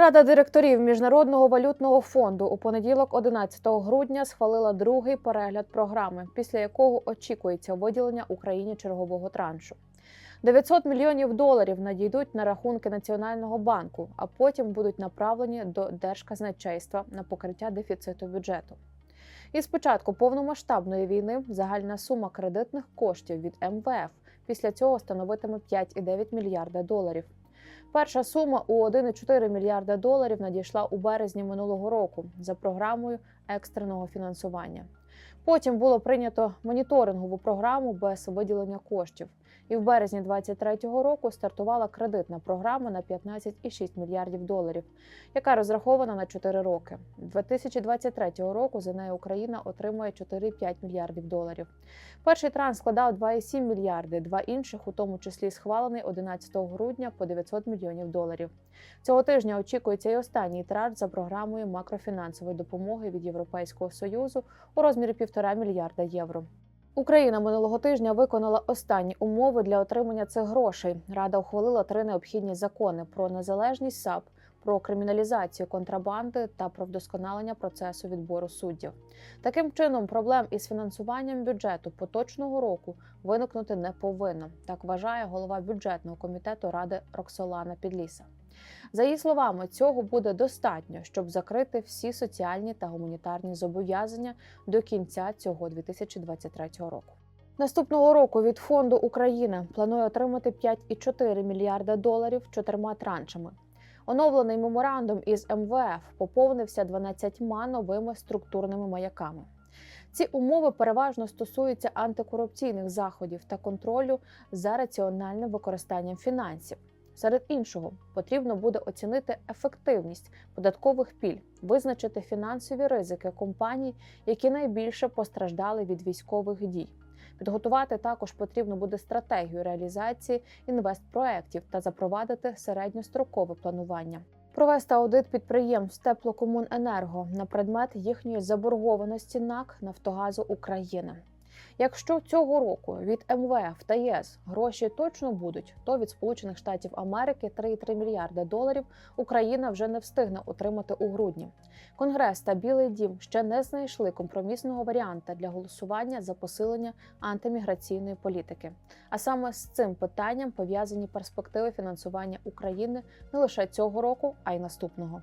Рада директорів Міжнародного валютного фонду у понеділок, 11 грудня, схвалила другий перегляд програми, після якого очікується виділення Україні чергового траншу. 900 мільйонів доларів надійдуть на рахунки Національного банку, а потім будуть направлені до держказначейства на покриття дефіциту бюджету. І з початку повномасштабної війни загальна сума кредитних коштів від МВФ після цього становитиме 5,9 мільярда доларів. Перша сума у 1,4 мільярда доларів надійшла у березні минулого року за програмою екстреного фінансування. Потім було прийнято моніторингову програму без виділення коштів. І в березні 2023 року стартувала кредитна програма на 15,6 мільярдів доларів, яка розрахована на 4 роки. 2023 року за нею Україна отримує 4,5 мільярдів доларів. Перший транш складав 2,7 мільярди, два інших, у тому числі схвалений 11 грудня по 900 мільйонів доларів. Цього тижня очікується і останній транш за програмою макрофінансової допомоги від Європейського союзу у розмірі 1,5 мільярда євро. Україна минулого тижня виконала останні умови для отримання цих грошей. Рада ухвалила три необхідні закони про незалежність САП, про криміналізацію контрабанди та про вдосконалення процесу відбору суддів. Таким чином, проблем із фінансуванням бюджету поточного року виникнути не повинно. Так вважає голова бюджетного комітету ради Роксолана Підліса. За її словами, цього буде достатньо, щоб закрити всі соціальні та гуманітарні зобов'язання до кінця цього 2023 року. Наступного року від фонду Україна планує отримати 5,4 мільярда доларів чотирма траншами. Оновлений меморандум із МВФ поповнився 12 новими структурними маяками. Ці умови переважно стосуються антикорупційних заходів та контролю за раціональним використанням фінансів. Серед іншого, потрібно буде оцінити ефективність податкових пільг, визначити фінансові ризики компаній, які найбільше постраждали від військових дій. Підготувати також потрібно буде стратегію реалізації інвестпроєктів та запровадити середньострокове планування. Провести аудит підприємств Теплокомуненерго на предмет їхньої заборгованості НАК Нафтогазу України. Якщо цього року від МВФ та ЄС гроші точно будуть, то від Сполучених Штатів Америки 3,3 мільярда доларів Україна вже не встигне отримати у грудні. Конгрес та Білий Дім ще не знайшли компромісного варіанта для голосування за посилення антиміграційної політики. А саме з цим питанням пов'язані перспективи фінансування України не лише цього року, а й наступного.